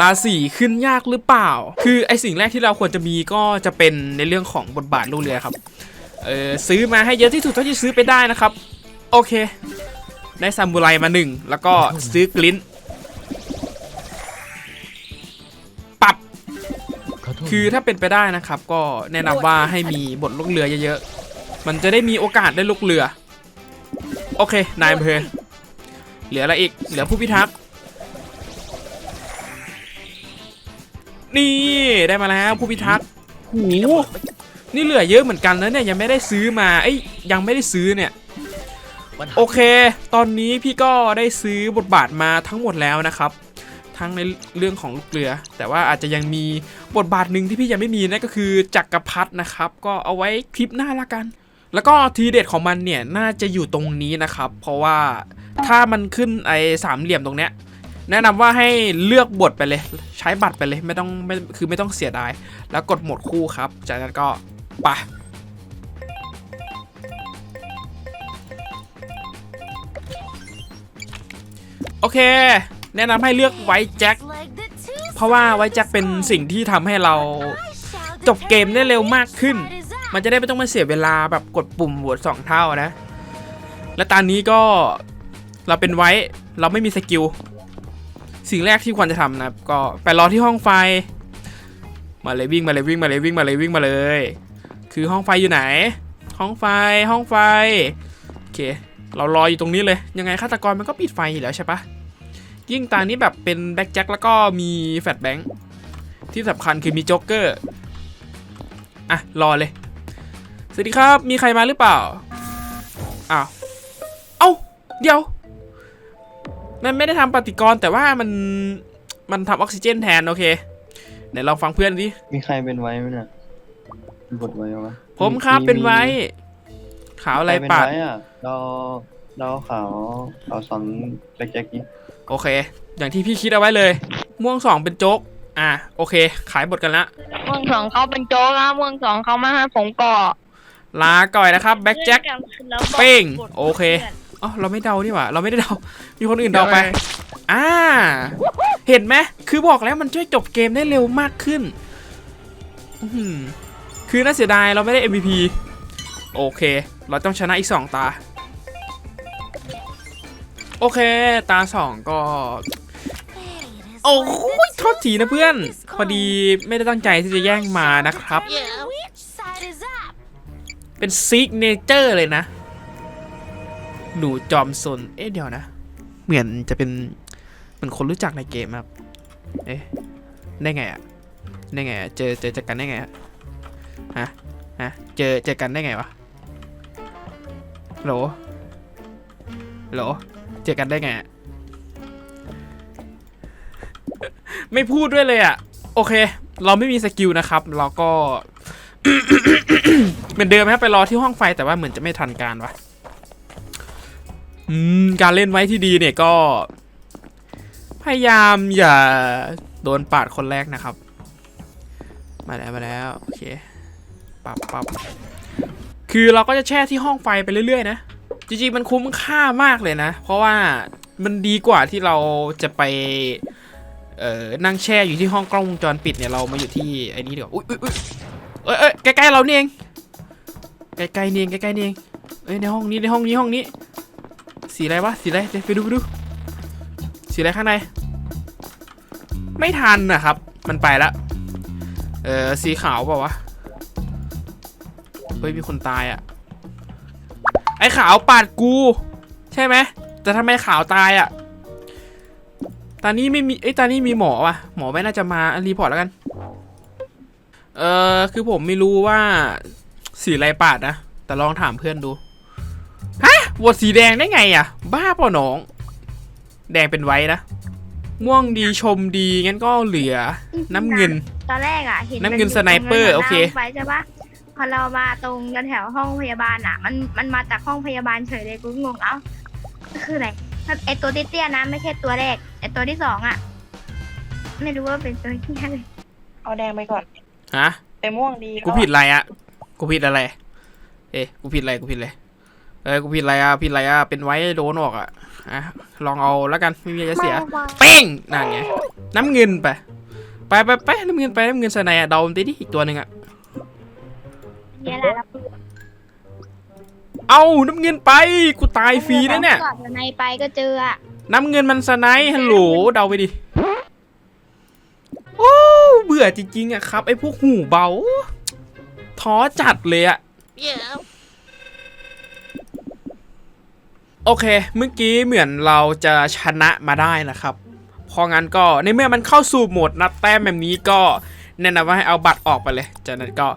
ราศีขึ้นยากหรือเปล่า คือไอสิ่งแรกที่เราควรจะมีก็จะเป็นในเรื่องของบทบาทลูกเรือครับ เออซื้อมาให้เยอะที่สุดเท่าที่ซื้อไปได้นะครับ โอเค ได้ซามูไรมาหนึ่งแล้วก็ซื้อกลิ้นปรับขอโทษคือถ้าเป็นไปได้นะครับ ก็แนะนำว่าให้มีบทลูกเรือเยอะๆ มันจะได้มีโอกาสได้ลูกเรือ โอเคนายอำเภอเหลืออะไรอีก เหลือผู้พิทักษ์ นี่ได้มาแล้วผู้พิทักษ์หูนี่เหลือเยอะเหมือนกันนะเนี่ยยังไม่ได้ซื้อมาเอ้ยยังไม่ได้ซื้อเนี่ยมันหาโอเค ตอนนี้พี่ก็ได้ซื้อบทบาทมาทั้งหมดแล้วนะครับ ทั้งในเรื่องของลูกเรือ แต่ว่าอาจจะยังมีบทบาทหนึ่งที่พี่ยังไม่มีนั่นก็คือจักรพรรดินะครับ ก็เอาไว้คลิปหน้าละกัน แล้วก็ทีเด็ดของมันเนี่ยน่าจะอยู่ตรงนี้นะครับ เพราะว่าถ้ามันขึ้นไอ้สามเหลี่ยมตรงเนี้ย แนะนำว่าให้เลือกบทไปเลย ใช้บัตรไปเลยไม่ต้องไม่คือไม่ต้องเสียดาย แล้วกดหมดคู่ครับ จากนั้นก็ไปโอเค แนะนำให้เลือกไวท์แจ็คเพราะว่าไวท์แจ็คเป็นสิ่งที่ทำให้เราจบเกมได้เร็วมากขึ้น มันจะได้ไม่ต้องมาเสียเวลาแบบกดปุ่มโหวตสองเท่านะ และตอนนี้ก็เราเป็นไว้เราไม่มีสกิล สิ่งแรกที่ควรจะทำนะก็ไปรอที่ห้องไฟ มาเลยวิ่งมาเลยวิ่งมาเลยวิ่งมาเลยวิ่งมาเลย คือห้องไฟอยู่ไหน ห้องไฟห้องไฟโอเค เรารออยู่ตรงนี้เลย ยังไงฆาตกรมันก็ปิดไฟอยู่แล้วใช่ปะยิ่งตานี้แบบเป็นแบ็กแจ็คแล้วก็มีแฟลชแบงค์ที่สำคัญคือมีโจ๊กเกอร์อะรอเลย สวัสดีครับมีใครมาหรือเปล่าอ้าวเอ้าเดี๋ยว มันไม่ได้ทำปฏิกรณ์แต่ว่ามันมันทำออกซิเจนแทนโอเคไหนลองฟังเพื่อนดิมีใครเป็นไว้ไหมเนี่ยบทไว้วะผมครับเป็นไว้ ขาวอะไรใคเป็นปาดไว้อะเราเราขาวขาวสองแจ็คแจ็คนี้โอเค อย่างที่พี่คิดเอาไว้เลย ม่วงสองเป็นโจ๊กอะโอเค ขายบทกันละม่วงสองเขาเป็นโจ๊กนะม่วงสองเขามาให้ผมก่อลาก่อยนะครับแบ็กแจ็คแล้วบอกเป้งกดโอเค อ๋อเราไม่เดานี่หว่า เราไม่ได้เดา มีคนอื่นเดาไป อ่า เห็นไหมคือบอกแล้วมันช่วยจบเกมได้เร็วมากขึ้นอื้อหือคือน่าเสียดายเราไม่ได้ MVP โอเค เราต้องชนะอีก 2 ตา โอเค ตา 2 ก็ โอ้ยโทษทีนะเพื่อน พอดีไม่ได้ตั้งใจที่จะแย่งมานะครับ เป็นซิกเนเจอร์เลยนะ หนูจอมซนเอ๊ะเดี๋ยวนะ เหมือนจะเป็นเหมือนคนรู้จักในเกมครับเอ๊ะได้ไงอะได้ไงอะเจอเจอเจอกันได้ไงอะฮะฮะเจอเจอกันได้ไงวะโหลโหลเจอกันได้ไงอะไม่พูดด้วยเลยอะโอเค เราไม่มีสกิลนะครับ เราก็เหมือนเดิมครับไปรอที่ห้องไฟแต่ว่าเหมือนจะไม่ทันการวะ การเล่นไว้ที่ดีเนี่ยก็ พยายามอย่าโดนปาดคนแรกนะครับ มาแล้วมาแล้วโอเคปับปับคือเราก็จะแช่ที่ห้องไฟไปเรื่อยๆ นะ จริงๆมันคุ้มค่ามากเลยนะ เพราะว่ามันดีกว่าที่เราจะไปเอ่อนั่งแช่อยู่ที่ห้องกล้องวงจรปิดเนี่ยเรามาอยู่ที่ไอ้นี้ดีกว่าอุ้ยอุ้ยอุ้ยเอ้ยเอ้ยใกล้ๆเราเนี่เองใกล้ๆเนี่เองใกล้ๆเนี่เองเอ้ยในห้องนี้ในห้องนี้ห้องนี้ สีอะไรวะ สีอะไรเดี๋ยวไปดูไปดู สีอะไรข้างใน ไม่ทันนะครับ มันไปละเออสีขาวเปล่าวะ เฮ้ย มีคนตายอะ่ะ ไอ้ขาวปาดกู ใช่ไหม แต่ทำไมขาวตายอะ่ะ ตอนนี้ไม่มีเอ้ตอนนี้มีหมอว่ะ หมอไม่น่าจะมา รีพอร์ตแล้วกัน เออคือผมไม่รู้ว่าสีอะไรปาดนะ แต่ลองถามเพื่อนดู โหวตสีแดงได้ไงอะ บ้าเปล่าน้อง แดงเป็นไว้นะ ม่วงดีชมดีงั้นก็เหลือ น้ำเงิน ตอนแรกอะเห็นน้ำเงินมัยู่สไนเปอร์ตงโอเคหน้าไฟใช่ปะพอเรามาตรงแถวห้องพยาบาลอะ มันมันมาจากห้องพยาบาลเฉยเลยกูงงเอ้าก็คืออะไรไอตัวเตี้ยๆนะไม่ใช่ตัวแรกไอตัวที่สองอะ ไม่รู้ว่าเป็นตัวที่อะไรเอาแดงไปก่อนฮะแต่ม่วงดีกูผิดอะไรอะกูผิดอะไร เอ๊ะกูผิดอะไรกูผิดอะไร เอ้ยกูผิดอะไรอะผิดอะไรอะเป็นไว้โดนออกอะอะลองเอาแล้วกันไม่มีอะไรจะเสียเป้งนั่นไงน้ำเงินไปไปไปไปน้ำเงินไปน้ำเงินสไนด์อะเดาตีดิอีกตัวหนึ่งอะเนี่ยแหละแล้วเอาน้ำเงินไปกูตายฟรีนะเนี่ยจอดในไปก็เจออะน้ำเงินมันสไนด์ฮัลโหลเดาไปดิโอ้เบื่อจริงๆอะครับไอ้พวกหูเบาท้อจัดเลยอะ โอเค เมื่อกี้เหมือนเราจะชนะมาได้นะครับเพราะงั้นก็ในเมื่อมันเข้าสู่โหมดนับแต้มแบบนี้ก็แนะนำว่าให้เอาบัตรออกไปเลย จากนั้นก็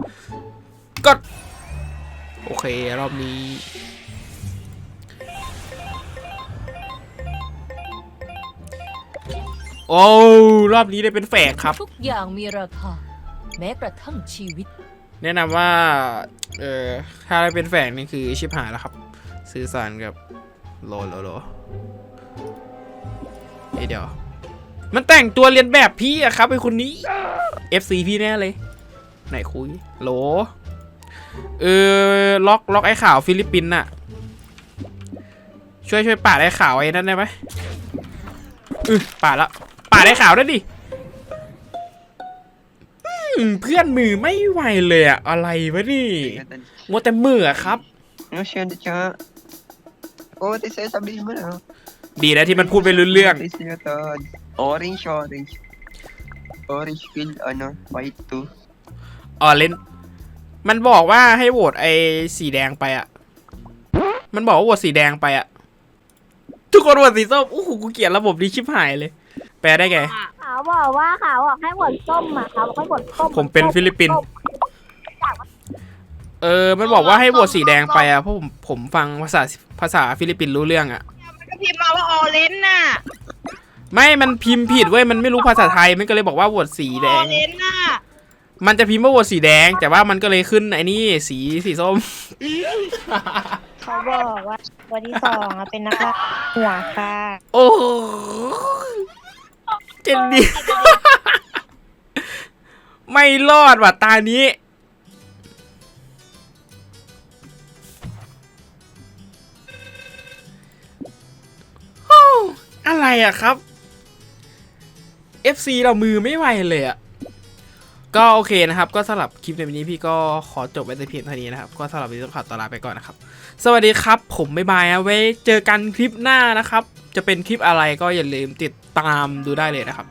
กดโอเค รอบนี้ โอ้รอบนี้ได้เป็นแฝกครับ ทุกอย่างมีราคาแม้กระทั่งชีวิต แนะนำว่า เออถ้าได้เป็นแฝงนี่คือชิบหายแล้วครับ สื่อสารกับ โลโลโลเอ้ยเดี๋ยว มันแต่งตัวเรียนแบบพี่อะครับไอคนนี้ FC พี่แน่เลย ไหนคุยโหลเออล็อกล็อกไอ้ข่าวฟิลิปปินส์น่ะ ช่วยช่วยปาดไอ้ข่าวไอ้นั่นได้ไหมอือปาดละปาดไอ้ข่าวได้ดิอืมเพื่อนมือไม่ไหวเลยอะอะไรวะนี่มัวแต่มืออะครับ No siya siya. Oh, this is sabi mo na. ดีนะที่มันพูดไปรู้เรื่อง This is the orange orange. Orange field ano, white too. อ๋อเล่น มันบอกว่าให้โหวตไอ้สีแดงไปอะมันบอกว่าโหวตสีแดงไปอะทุกคนโหวตสีส้มโอ้โหกูเกลียดระบบนี้ชิบหายเลย แปลได้ไง ขาวบอกว่าขาวบอกให้หมดส้มอะขาวบอกให้หมดส้มผมเป็นฟิลิปปินส์ เออ มันบอกว่าให้โหวตสีแดงไปอะเพราะผมผมฟังภาษาภาษาฟิลิปปินส์รู้เรื่องอะก็พิมพ์มาว่าออเรนจ์น่ะไม่ มันพิมพ์ผิดเว้ย มันไม่รู้ภาษาไทย มันก็เลยบอกว่าโหวตสีแดอองเรนจ์น่ะมันจะพิมพ์ว่าโหวตสีแดง แต่ว่ามันก็เลยขึ้นไอ้นี่สีสีส้ม เขาบอกว่าตัวที่สองอะเป็นนักล่าหัวค่ะโอ้โหเจนดีไม่รอดว่ะตานี้ อะไรอะครับ FC เรามือไม่ไหวเลยอะก็โอเคนะครับ ก็สำหรับคลิปในวันนี้พี่ก็ขอจบไว้แต่เพียงเท่านี้นะครับ ก็สำหรับวันนี้ต้องขอตลาไปก่อนนะครับ สวัสดีครับ ผมบ๊ายบายนะไว้เจอกันคลิปหน้านะครับ จะเป็นคลิปอะไรก็อย่าลืมติดตามดูได้เลยนะครับ